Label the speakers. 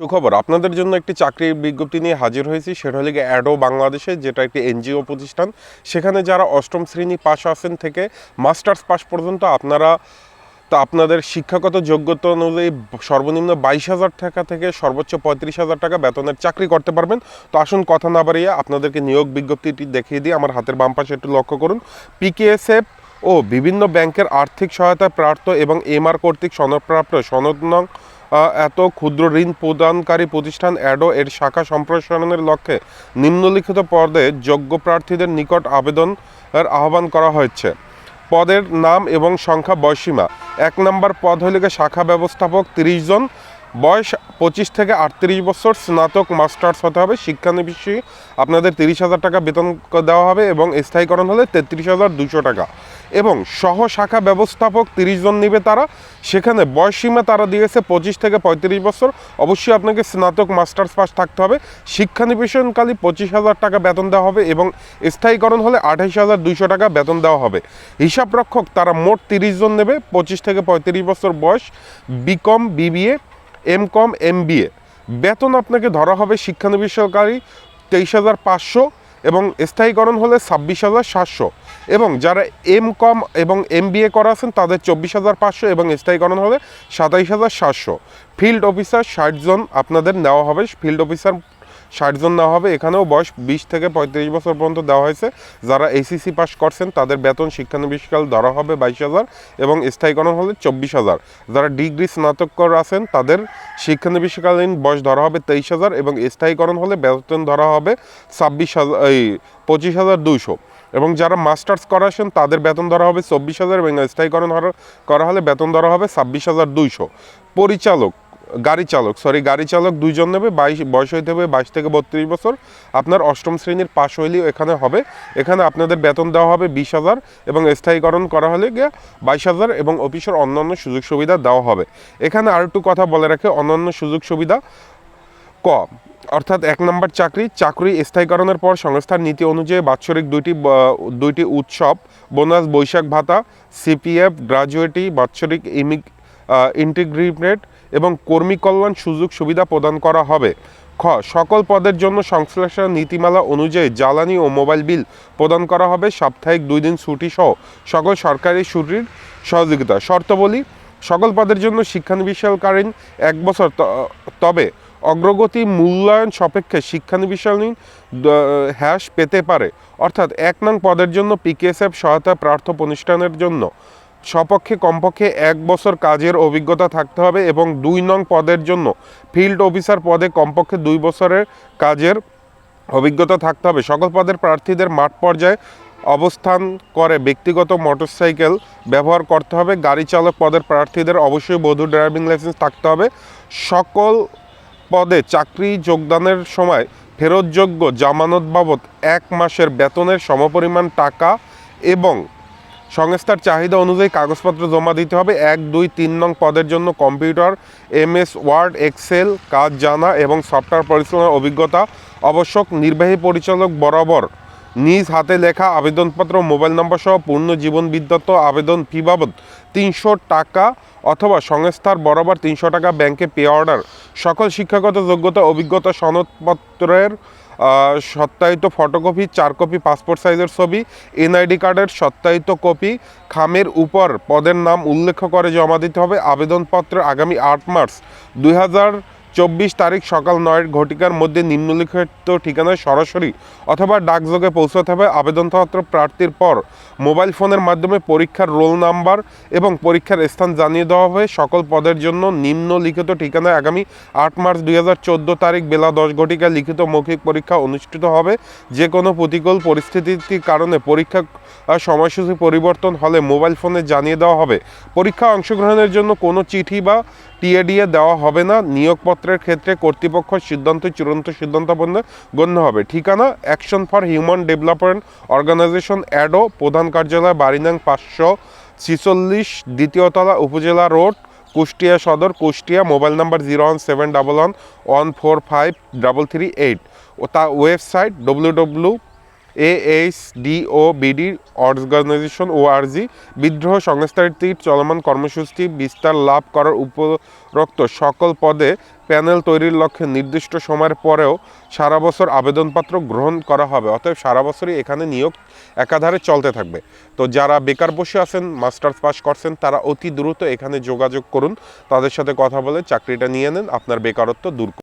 Speaker 1: সুখবর, আপনাদের জন্য একটি চাকরির বিজ্ঞপ্তি নিয়ে হাজির হয়েছি সেটা হলে অ্যাডো বাংলাদেশে, যেটা একটি এনজিও প্রতিষ্ঠান। সেখানে যারা অষ্টম শ্রেণি পাশ আছেন থেকে মাস্টার্স পাশ পর্যন্ত আপনারা, তো আপনাদের শিক্ষাগত যোগ্যতা অনুযায়ী সর্বনিম্ন বাইশ হাজার টাকা থেকে সর্বোচ্চ পঁয়ত্রিশ হাজার টাকা বেতনের চাকরি করতে পারবেন। তো আসুন কথা না বাড়িয়ে আপনাদেরকে নিয়োগ বিজ্ঞপ্তিটি দেখিয়ে দিই। আমার হাতের বাম পাশে একটু লক্ষ্য করুন। পিকেএসএফ ও বিভিন্ন ব্যাংকের আর্থিক সহায়তা প্রাপ্ত এবং এমআর কর্তৃক সনদপ্রাপ্ত সনদ নং এত ক্ষুদ্র ঋণ প্রদানকারী প্রতিষ্ঠান অ্যাডো এর শাখা সম্প্রসারণের লক্ষ্যে নিম্নলিখিত পদে যোগ্য প্রার্থীদের নিকট আবেদনের আহ্বান করা হয়েছে। পদের নাম এবং সংখ্যা বয়সীমা। এক নম্বর পদ হইলে শাখা ব্যবস্থাপক তিরিশ জন। বয়স পঁচিশ থেকে আটত্রিশ বছর। স্নাতক, মাস্টার্স হতে হবে। শিক্ষানবিশী আপনাদের তিরিশ হাজার টাকা বেতন দেওয়া হবে এবং স্থায়ীকরণ হলে তেত্রিশ হাজার দুশো টাকা। এবং সহ শাখা ব্যবস্থাপক তিরিশ জন নিবে তারা। সেখানে বয়সীমা তারা দিয়েছে পঁচিশ থেকে পঁয়ত্রিশ বছর। অবশ্যই আপনাকে স্নাতক, মাস্টার্স পাস থাকতে হবে। শিক্ষানিবেশনকালী পঁচিশ হাজার টাকা বেতন দেওয়া হবে এবং স্থায়ীকরণ হলে আঠাইশ হাজার দুইশো টাকা বেতন দেওয়া হবে। হিসাব রক্ষক তারা মোট তিরিশ জন নেবে, পঁচিশ থেকে পঁয়ত্রিশ বছর বয়স BCom BBA M Com M বেতন আপনাকে ধরা হবে শিক্ষানবিশকারী তেইশ হাজার পাঁচশো এবং স্থায়ীকরণ হলে ছাব্বিশ হাজার সাতশো। এবং যারা এম কম এবং এম বি এ করা আছেন, তাদের চব্বিশ হাজার পাঁচশো এবং স্থায়ীকরণ হলে সাতাইশ হাজার সাতশো। ফিল্ড অফিসার ষাটজন আপনাদের নেওয়া হবে। ফিল্ড অফিসার ষাট জন নেওয়া হবে। এখানেও বয়স বিশ থেকে পঁয়ত্রিশ বছর পর্যন্ত দেওয়া হয়েছে। যারা এসিসি পাস করছেন, তাদের বেতন শিক্ষানবিশকাল ধরা হবে বাইশ হাজার এবং স্থায়ীকরণ হলে চব্বিশ হাজার। যারা ডিগ্রি স্নাতকর আছেন, তাদের শিক্ষানবিশকালীন বয়স ধরা হবে তেইশ হাজার এবং স্থায়ীকরণ হলে বেতন ধরা হবে ছাব্বিশ হাজার, এই পঁচিশ হাজার দুইশো। এবং যারা মাস্টার্স করা আছেন তাদের বেতন ধরা হবে চব্বিশ হাজার এবং স্থায়ীকরণ করা হলে বেতন ধরা হবে ছাব্বিশ হাজার দুইশো। পরিচালক গাড়ি চালক সরি গাড়ি চালক দুইজন নেবে, বাইশ, বয়স হইতে হবে বাইশ থেকে বত্রিশ বছর। আপনার অষ্টম শ্রেণির পাশ হইলেও এখানে হবে। এখানে আপনাদের বেতন দেওয়া হবে বিশ হাজার এবং স্থায়ীকরণ করা হলে গিয়ে বাইশ হাজার এবং অফিসের অন্যান্য সুযোগ সুবিধা দেওয়া হবে। এখানে আর একটু কথা বলে রাখে, অন্যান্য সুযোগ সুবিধা ক, অর্থাৎ এক নম্বর চাকরি চাকরি স্থায়ীকরণের পর সংস্থার নীতি অনুযায়ী বাৎসরিক দুইটি দুইটি উৎসব, বোনাস, বৈশাখ ভাতা, সিপিএফ, গ্রাজুয়েটি, বাৎসরিক ইমিক ইন্টিগ্রেটেড এবং কর্মী কল্যাণ সুযোগ সুবিধা প্রদান করা হবে। খ, সকল পদের জন্য সংশ্লিষ্ট নীতিমালা অনুযায়ী জ্বালানি ও মোবাইল বিল প্রদান করা হবে। সাপ্তাহিক দুই দিন ছুটি সহ সকল সরকারি ছুটির সহযোগিতা। শর্তাবলী সকল পদের জন্য শিক্ষানবিশকালীন এক বছর তবে অগ্রগতি মূল্যায়ন সাপেক্ষে শিক্ষানবিশকালীন দ- হ্রাস পেতে পারে। অর্থাৎ এক নং পদের জন্য পিকেএসএফ সহায়তা প্রার্থ প্রতিষ্ঠানের জন্য। সপক্ষে কমপক্ষে এক বছর কাজের অভিজ্ঞতা থাকতে হবে এবং দুই নং পদের জন্য ফিল্ড অফিসার পদে কমপক্ষে দুই বছরের কাজের অভিজ্ঞতা থাকতে হবে। সকল পদের প্রার্থীদের মাঠ পর্যায়ে অবস্থান করে ব্যক্তিগত মোটরসাইকেল ব্যবহার করতে হবে। গাড়ি চালক পদের প্রার্থীদের অবশ্যই বৈধ ড্রাইভিং লাইসেন্স থাকতে হবে। সকল পদে চাকরি যোগদানের সময় ফেরতযোগ্য জামানত বাবদ এক মাসের বেতনের সমপরিমাণ টাকা এবং সংস্থার চাহিদা অনুযায়ী কাগজপত্র জমা দিতে হবে। এক, দুই, তিন নং পদের জন্য কম্পিউটার, এমএস, ওয়ার্ড, এক্সেল, কাজ জানা এবং সফটওয়্যার পরিচালনার অভিজ্ঞতা আবশ্যক। নির্বাহী পরিচালক বরাবর নিজ হাতে লেখা আবেদনপত্র, মোবাইল নম্বর সহ পূর্ণ জীবন বিদ্যত আবেদন ফি বাবদ তিনশো টাকা অথবা সংস্থার বরাবর তিনশো টাকা ব্যাংকে পে অর্ডার। সকল শিক্ষাগত যোগ্যতা, অভিজ্ঞতা সনদপত্রের সত্যায়িত ফটোকপি চার কপি পাসপোর্ট সাইজের ছবি, এনআইডি কার্ডের সত্যায়িত কপি, খামের উপর পদের নাম উল্লেখ করে জমা দিতে হবে। আবেদনপত্র আগামী আট মার্চ দুই হাজার চব্বিশ তারিখ সকাল নয় ঘটিকার মধ্যে নিম্নলিখিত ঠিকানায় সরাসরি অথবা ডাকযোগে পৌঁছাতে হবে। আবেদনপত্র প্রার্থীর পর মোবাইল ফোনের মাধ্যমে পরীক্ষার রোল নাম্বার এবং পরীক্ষার স্থান জানিয়ে দেওয়া হবে। সকল পদের জন্য নিম্নলিখিত ঠিকানায় আগামী আট মার্চ দুই হাজার চোদ্দ তারিখ বেলা দশ ঘটিকা লিখিত মৌখিক পরীক্ষা অনুষ্ঠিত হবে। যে কোনো প্রতিকূল পরিস্থিতির কারণে পরীক্ষা সময়সূচি পরিবর্তন হলে মোবাইল ফোনে জানিয়ে দেওয়া হবে। পরীক্ষা অংশগ্রহণের জন্য কোনো চিঠি বা টিএডিএ দেওয়া হবে না, নিয়োগপত্রের ক্ষেত্রে কর্তৃপক্ষ সিদ্ধান্ত, চূড়ান্ত সিদ্ধান্ত বন্ধে গণ্য হবে। ঠিকানা action for human development organisation ado প্রধান কার্যালয় বারিনাং পাঁচশো ছিচল্লিশ, দ্বিতীয়তলা, উপজেলা road, Kushtia Sadar, Kushtia, mobile number zero one seven double one one four five double three eight. ও তা website W W AH DO BD organisation, ORG, বিদ্রোহ সংস্থাটির চলমান কর্মসূচি বিস্তার লাভ করার উপরোক্ত সকল পদে প্যানেল তৈরির লক্ষ্যে নির্দিষ্ট সময়ের পরেও সারা বছর আবেদনপত্র গ্রহণ করা হবে। অতএব সারা বছরই এখানে নিয়োগ একাধারে চলতে থাকবে। তো যারা বেকার বসে আছেন, মাস্টার্স পাস করছেন, তারা অতি দ্রুত এখানে যোগাযোগ করুন। তাদের সাথে কথা বলে চাকরিটা নিয়ে নেন। আপনার বেকারত্ব দূর।